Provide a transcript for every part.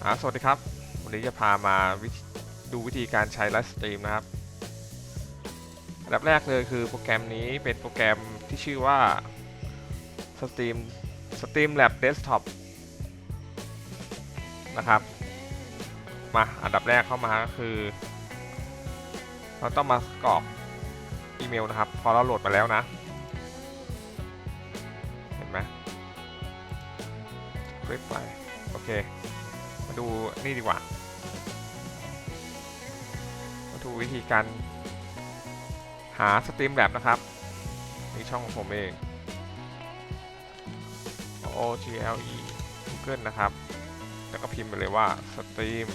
สวัสดีครับ วันนี้จะพามาดูวิธีการใช้ไลฟ์สตรีมนะครับอันดับแรกเลยคือโปรแกรมนี้เป็นโปรแกรมที่ชื่อว่า Stream Stream Lab Desktop นะครับ มาอันดับแรกเข้ามาก็คือ เราต้องมากรอกอีเมลนะครับ พอเราโหลดมาแล้วนะ เห็นไหมคลิกไป โอเค มาดูนี่ดีกว่า มาดูวิธีการหา Stream Lab นะครับนี่ช่องของผมเอง O G L E Google นะครับ แล้วก็พิมพ์ไปเลยว่า Stream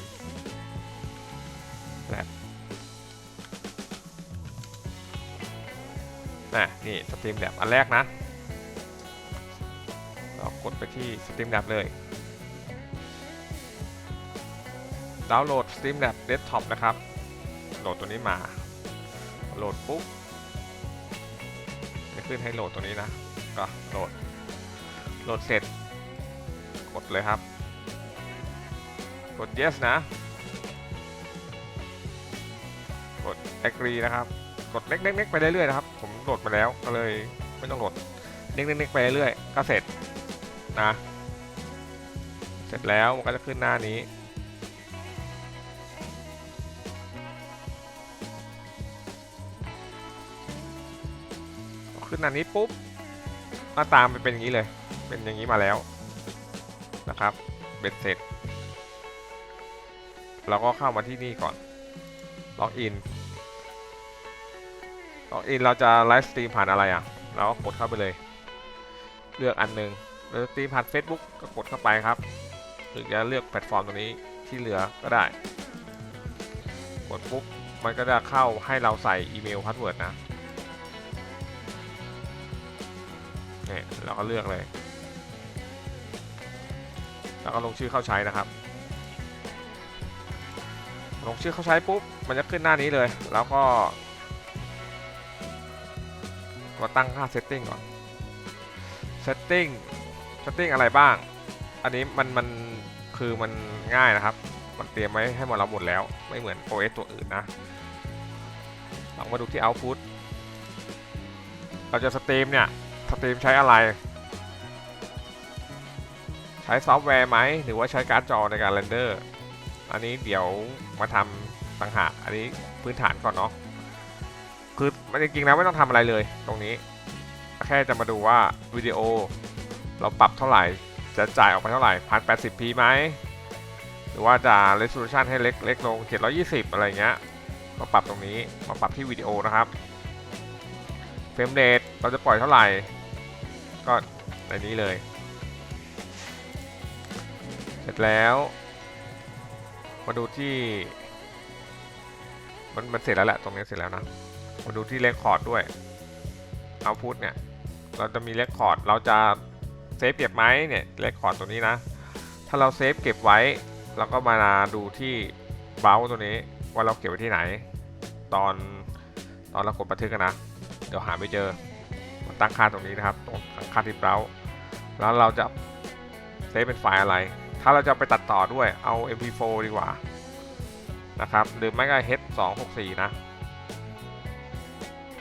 Lab นะนี่ Stream Lab อันแรกนะเรากดไปที่ Stream Lab เลย ดาวน์โหลด Streamlab Desktop นะครับ โหลดตัวนี้มา โหลดปุ๊บจะขึ้นให้โหลดตัวนี้นะ ก็โหลด โหลดเสร็จ กดเลยครับ กด yes นะ กด agree นะครับ กดเน็กๆไปเรื่อยๆนะครับ ผมโหลดมาแล้วก็เลยไม่ต้องโหลดเน็กๆไปเรื่อยๆก็เสร็จนะ เสร็จแล้วมันก็จะขึ้นหน้านี้ ขึ้นอันนี้ปุ๊บหน้าตามมันเป็นอย่างนี้เลย เป็นอย่างนี้มาแล้วนะครับ เบ็ดเสร็จ เราก็เข้ามาที่นี่ก่อน ล็อกอิน ล็อกอินเราจะไลฟ์สตรีมผ่านอะไรอะ เราก็กดเข้าไปเลย เลือกอันหนึ่งเราจะสตรีมผ่าน Facebook ก็กดเข้าไปครับ หรือจะเลือกแพลตฟอร์มตรงนี้ที่เหลือก็ได้ กดปุ๊บ มันก็จะเข้าให้เราใส่อีเมลพาสเวิร์ดนะ เนี่ยเราก็เลือกเลย แล้วก็ลงชื่อเข้าใช้นะครับ ลงชื่อเข้าใช้ปุ๊บ มันจะขึ้นหน้านี้เลย แล้วก็ก็ตั้งค่า setting ก่อน setting setting อะไรบ้าง อันนี้มันมันคือมันง่ายนะครับ มันเตรียมไว้ให้หมดเราหมดแล้ว ไม่เหมือน OS ตัวอื่นนะลองมาดูที่ output เราจะสตรีมเนี่ย สตรีมใช้อะไร ใช้ซอฟต์แวร์ไหม หรือว่าใช้การ์ดจอในการเรนเดอร์ อันนี้เดี๋ยวมาทำต่างหากอันนี้พื้นฐานก่อนเนาะ คือมันจริงๆแล้วไม่ต้องทำอะไรเลยตรงนี้ แค่จะมาดูว่าวิดีโอเราปรับเท่าไหร่ จะจ่ายออกมาเท่าไหร่ 1080p ไหม หรือว่าจะ resolution ให้เล็กเล็กลง 720 อะไรเงี้ยก็ปรับตรงนี้ มาปรับที่วิดีโอนะครับ เฟรมเรทเราจะปล่อยเท่าไหร่ ก็ในนี้เลย เสร็จแล้ว มาดูที่ มันมันเสร็จแล้วแหละตรงนี้เสร็จแล้วนะ มาดูที่เลคคอร์ดด้วยเอาพุทเนี่ย เราจะมีเลคคอร์ดเราจะเซฟเก็บไหมเนี่ยเลคคอร์ดตัวนี้นะ ถ้าเราเซฟเก็บไว้เราก็มาดูที่เบลตัวนี้ว่าเราเก็บไว้ที่ไหน ตอนตอนเรากดบันทึกนะ เดี๋ยวหาไม่เจอมันตั้งค่าตรงนี้นะครับตรงตั้งค่าที่เบราว์แล้วเราจะเซฟเป็นไฟล์อะไร ถ้าเราจะไปตัดต่อด้วยเอา mp4 ดีกว่านะครับหรือไม่ก็ h264 นะ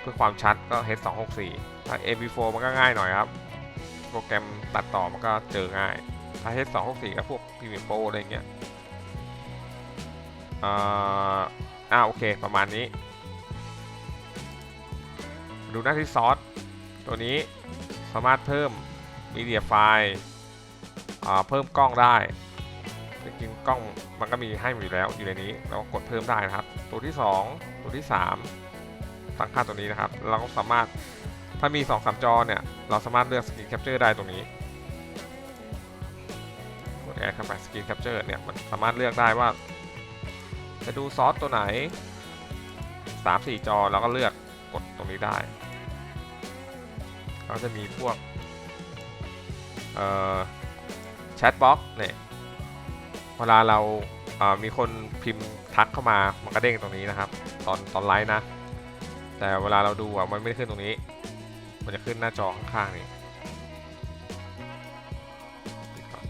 เพื่อความชัดก็ h264 ถ้า mp4 มันก็ง่ายหน่อยครับ โปรแกรมตัดต่อมันก็เจอง่าย ถ้า h264 ก็พวก premiere pro อะไรเงี้ยอ่าอ่าโอเคประมาณนี้ ดูหน้าที่ซอสตัวนี้สามารถเพิ่มมีเดียไฟล์เพิ่มกล้องได้จริงกล้องมันก็มีให้อยู่แล้วอยู่ในนี้เราก็กดเพิ่มได้นะครับ ตัวที่ 2 ตัวที่ 3 ตั้งค่าตัวนี้นะครับ เราก็สามารถถ้ามี 2 3 จอเนี่ย เราสามารถเลือกสกรีนแคปเจอร์ได้ตรงนี้กดแอดเข้าไปสกรีนแคปเจอร์เนี่ยมันสามารถเลือกได้ว่า จะดูซอสตัวไหน 3 4 จอแล้วก็เลือกกดตรงนี้ได้ ก็จะมีพวกแชทบ็อกเนี่ยเวลาเราเอ่อมีคนพิมพ์ทักเข้ามามันก็เด้งตรงนี้นะครับ ตอนตอนไลฟ์นะ แต่เวลาเราดูอะมันไม่ได้ขึ้นตรงนี้ มันจะขึ้นหน้าจอข้างๆนี่ปิดก่อน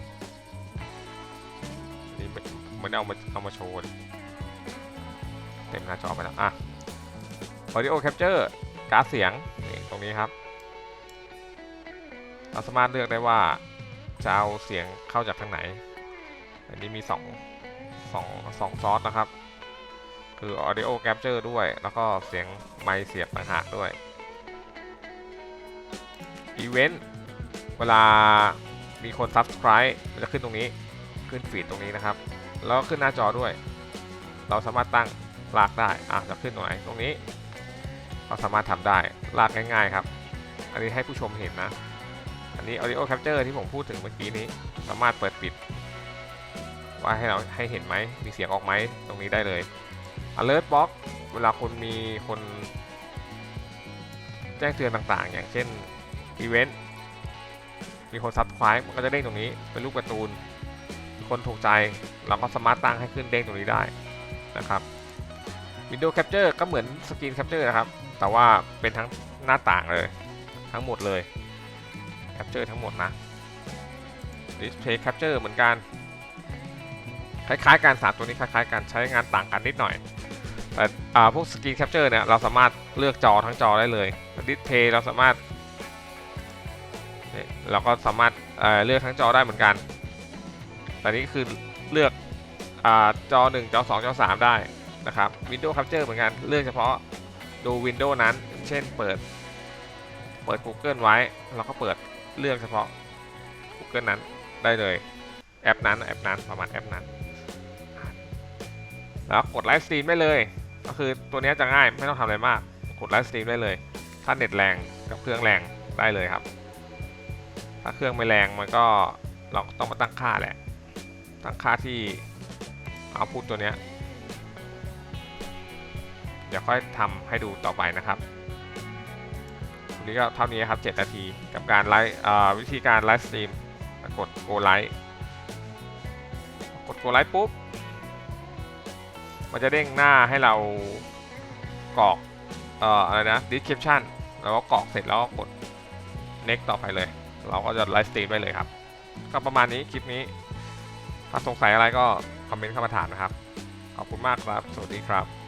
อันนี้ไม่ได้เอามาเอามาโชว์เต็มหน้าจอไปแล้วอะ audio capture การ์ดเสียงนี่ตรงนี้ครับ เราสามารถเลือกได้ว่าจะเอาเสียงเข้าจากทางไหน อันนี้มี2 2 2ซอสนะครับ คือ audio capture ด้วย แล้วก็เสียงไมค์เสียบต่างหากด้วย event เวลามีคน subscribe มันจะขึ้นตรงนี้ ขึ้นฟีดตรงนี้นะครับ แล้วขึ้นหน้าจอด้วย เราสามารถตั้งลากได้ อะ จะขึ้นตรงไหน ตรงนี้ เราสามารถทำได้ ลากง่าย ๆ ครับ อันนี้ให้ผู้ชมเห็นนะ อันนี้ audio capture ที่ผมพูดถึงเมื่อกี้นี้ สามารถเปิดปิด ว่าให้เราให้เห็นไหม มีเสียงออกไหม ตรงนี้ได้เลย alert box เวลาคนมีคนแจ้งเตือนต่างๆ อย่างเช่น event มีคน subscribe มันก็จะเด้งตรงนี้ เป็นรูปการ์ตูน คนถูกใจเราก็สามารถตั้งให้ขึ้นเด้งตรงนี้ได้นะครับ Window Capture ก็เหมือน Screen Capture นะครับ แต่ว่าเป็นทั้งหน้าต่างเลย ทั้งหมดเลย Capture ทั้งหมดนะ Display Capture เหมือนกัน คล้ายๆกันสามตัวนี้คล้ายๆกันใช้งานต่างกันนิดหน่อยแต่พวก Screen Capture เนี่ยเราสามารถเลือกจอทั้งจอได้เลย Display เราสามารถเราก็สามารถเเลือกทั้งจอได้เหมือนกัน แต่นี้คือเลือกอจอ 1 จอ 2 จอ 3 ได้นะครับ Windows Capture เหมือนกัน เลือกเฉพาะดู Windows นั้น เช่นเปิด เปิด Google ไว้ แล้วก็เปิด เลือกเฉพาะ Google นั้นได้เลยแอปนั้นแอปนั้นประมาณแอปนั้น แล้วกดไลฟ์สตรีมได้เลย ก็คือตัวนี้จะง่ายไม่ต้องทำอะไรมาก กดไลฟ์สตรีมได้เลย ถ้าเน็ตแรงกับเครื่องแรงได้เลยครับ ถ้าเครื่องไม่แรงมันก็เราต้องมาตั้งค่าแหละ ตั้งค่าที่เอาพูดตัวนี้ เดี๋ยวค่อยทำให้ดูต่อไปนะครับ นี้ก็เท่านี้ครับ 7 นาที กับการไลฟ์อ่วิธีการไลฟ์สตรีมกด go live กด go live ปุ๊บ มันจะเด้งหน้าให้เรากรอกเอ่ออะไรนะ description แล้วก็กรอกเสร็จแล้วก็กด next ต่อไปเลย เราก็จะไลฟ์สตรีมได้เลยครับ ก็ประมาณนี้คลิปนี้ ถ้าสงสัยอะไรก็คอมเมนต์เข้ามาถามนะครับ ขอบคุณมากครับ สวัสดีครับ